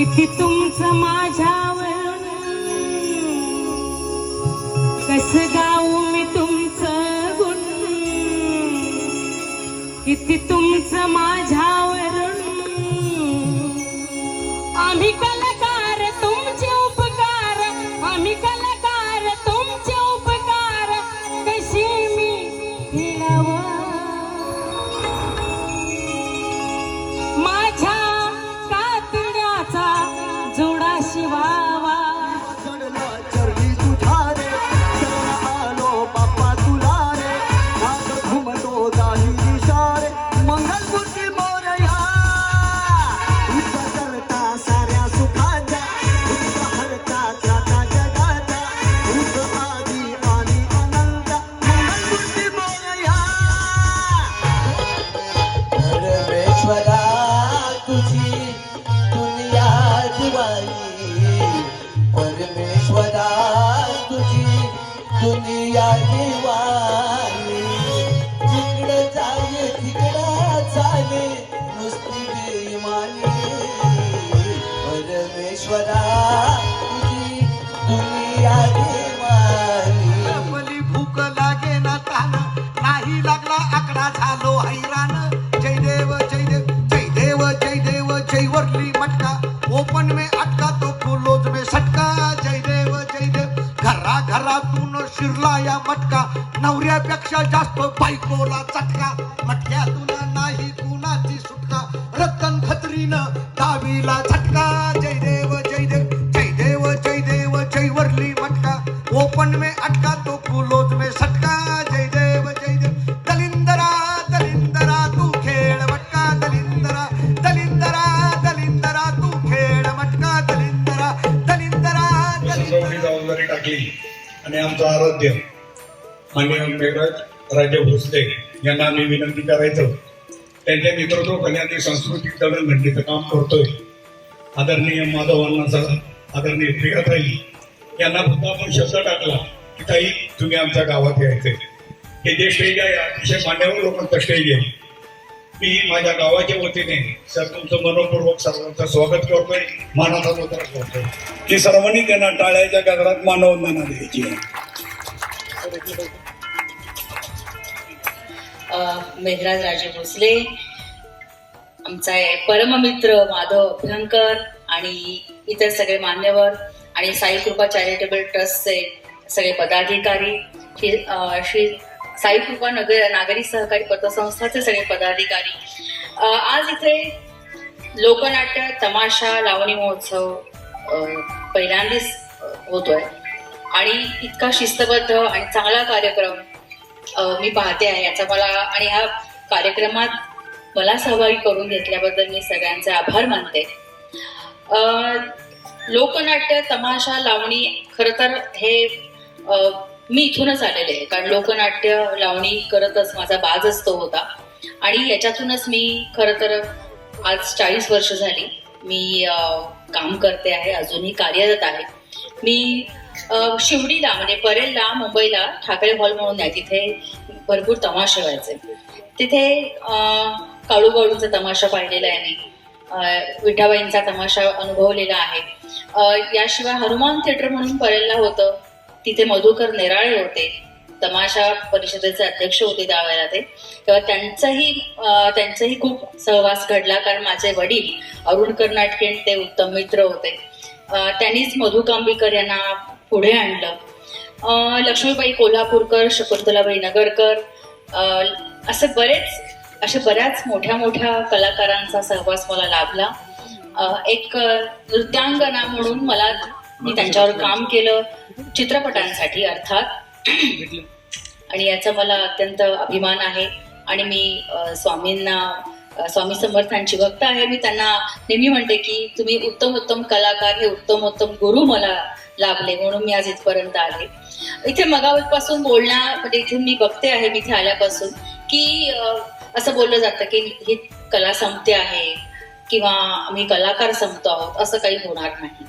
किती तुमचं माझ्यावर कस गाऊ मी तुमचं गुण. किती तुमचं माझ्यावर आम्ही कलाकार तुमचे उपकार. आम्ही कलाकार तुमचे उपकार. कशी मी खेळावं दुनिया दिवाली जिकडे जाय तिकडे चाले. नुसती बेमानी परमेश्वरा दुनिया दिवाळी आपली भूक लागे ना तान नाही लागला आकडा झालो हैराण. मटका नवऱ्यापेक्षा जास्त बायकोला चटका. मटक्यातून नाही कुणाची सुटका. रतन खत्रीनं दावीला झटका. जय देव जय देव जय देव जय देव जय वरली मटका. ओपन में अटका तो क्लोज में सटका. जय देव जय देव. दलिंदरा दलिंदरा तू खेळ मटका. दलिंदरा दलिंदरा दलिंदरा तू खेळ मटका. दलिंदरा दलिंदरा दलिंदरा. टाकली. आणि आमचं आराध्य. माननीय मेघराज राजे भोसले यांना आम्ही विनंती करायचं. त्यांच्या नेतृत्वाखाली आम्ही सांस्कृतिक दळणघंटीचं काम करतोय. आदरणीय माधव अण्णाचा आदरणीय प्रियाताई यांना सुद्धा आपण शब्द टाकला की ताई तुम्ही आमच्या गावात यायचे हे जे स्टेज आहे अतिशय मान्यवर लोकांचं स्टेज आहे. मी माझ्या गावाच्या वतीने सर तुमचं मनपूर्वक सर्वांचं स्वागत करतोय मानाचा मुद्रा करतोय. की सर्वांनी त्यांना टाळ्याच्या गजरात मानवंदना द्यायची आहे. मेघराज राजे भोसले आमचा आहे परममित्र माधव अभ्यंकर आणि इतर सगळे मान्यवर आणि साई कृपा चॅरिटेबल ट्रस्टचे सगळे पदाधिकारी श्री साई कृपा नगर नागरी सहकारी पतसंस्थाचे सगळे पदाधिकारी. आज इथे लोकनाट्य तमाशा लावणी महोत्सव पहिल्यांदाच होतोय. आणि इतका शिस्तबद्ध आणि चांगला कार्यक्रम मी पाहते आहे. याचा मला आणि ह्या कार्यक्रमात मला सहभागी करून घेतल्याबद्दल मी सगळ्यांचे आभार मानते. लोकनाट्य तमाशा लावणी खरं तर हे मी इथूनच आलेले आहे. कारण लोकनाट्य लावणी करतच माझा बाजच तो होता. आणि याच्यातूनच मी खरं तर आज चाळीस वर्ष झाली. मी काम करते आहे. अजूनही कार्यरत आहे. मी शिवडीला म्हणजे परेलला मुंबईला ठाकरे हॉल म्हणून आहे तिथे भरपूर तमाशे व्हायचे. तिथे काळूबाळूचा तमाशा पाहिलेला आहे मी. विठाबाईंचा तमाशा अनुभवलेला आहे. याशिवाय हनुमान थिएटर म्हणून परेलला होतं. तिथे मधुकर नेराळे होते. तमाशा परिषदेचे अध्यक्ष होते त्यावेळेला ते. तेव्हा त्यांचाही त्यांचाही खूप सहवास घडला कारण माझे वडील अरुण कर्नाटके ते उत्तम मित्र होते. त्यांनीच मधुकांबीकर यांना पुढे आणलं. लक्ष्मीबाई कोल्हापूरकर शकुंतलाबाई नगरकर असं असे बरेच अशा बऱ्याच मोठ्या मोठ्या कलाकारांचा सहवास मला लाभला. एक नृत्यांगना म्हणून मला मी त्यांच्यावर काम केलं चित्रपटांसाठी अर्थात. आणि याचा मला अत्यंत अभिमान आहे. आणि मी स्वामींना स्वामी समर्थांची भक्त आहे. मी त्यांना नेहमी म्हणते की तुम्ही उत्तम उत्तम कलाकार हे उत्तम उत्तम गुरु मला लाभले म्हणून मी आज इथपर्यंत आले. इथे मगापासून बोलण्या म्हणजे इथून मी बघते आहे मी इथे आल्यापासून की असं बोललं जातं की ही कला संपते आहे किंवा आम्ही कलाकार संपतो आहोत असं काही होणार नाही.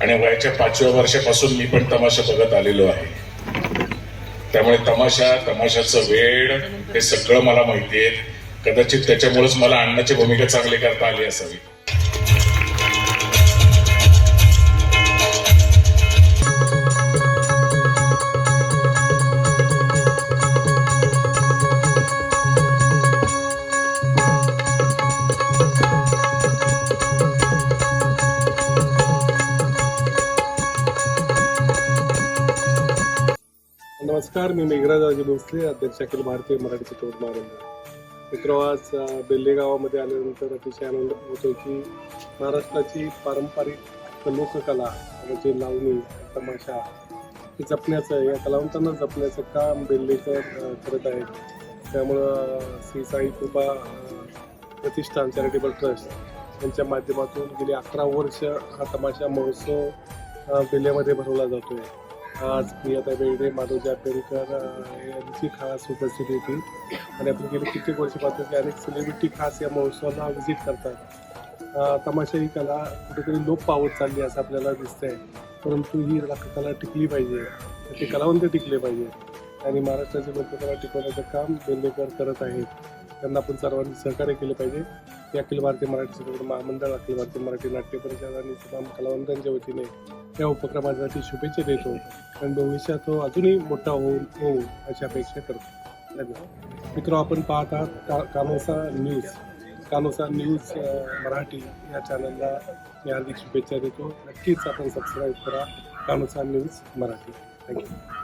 आणि वयाच्या पाचव्या वर्षापासून मी पण तमाशा बघत आलेलो आहे. त्यामुळे तमाशा तमाशाचं वेळ हे सगळं मला माहिती आहे. कदाचित त्याच्यामुळेच मला अण्णाची भूमिका चांगली करता आली असावी. नमस्कार मी मेघराज भोसले अध्यक्ष अखिल भारतीय मराठी चित्रपट महामंडळ मित्र आज बेल्ले गावामध्ये आल्यानंतर अतिशय आनंद होतो की महाराष्ट्राची पारंपरिक लोककला म्हणजे लावणी तमाशा हे जपण्याचं या कलावंतांना जपण्याचं काम बेल्लेकर करत आहेत. त्यामुळं श्री साई कृपा प्रतिष्ठान चॅरिटेबल ट्रस्ट यांच्या माध्यमातून गेली अकरा वर्ष हा तमाशा महोत्सव बेल्ल्यामध्ये भरवला जातो आहे आज प्रियता बेर्डे माधव जापेरकर यांची खास उपस्थिती होती. आणि आपण गेले कित्येक वर्ष की अनेक सेलिब्रिटी खास या महोत्सवाला व्हिजिट करतात. तमाशा ही कला कुठेतरी लोप पावत चालली असं आपल्याला दिसतंय. परंतु ही कला टिकली पाहिजे. ते कलावंत टिकले पाहिजे. आणि महाराष्ट्राची लोककला टिकवण्याचं काम बेंडेकर करत आहेत. त्यांना आपण सर्वांनी सहकार्य केलं पाहिजे. हे अखिल भारतीय मराठी चित्रपट महामंडळ अखिल भारतीय मराठी नाट्य परिषद आणि तमाम कलावंतांच्या वतीने या उपक्रमासाठी शुभेच्छा देतो. आणि भविष्यात तो अजूनही मोठा होऊन होऊ अशी अपेक्षा करतो. धन्यवाद. मित्र आपण पाहत आहात का कानोसा न्यूज. कानोसा न्यूज मराठी या चॅनलला मी हार्दिक शुभेच्छा देतो. नक्कीच आपण सबस्क्राईब करा. कानोसा न्यूज मराठी. थँक्यू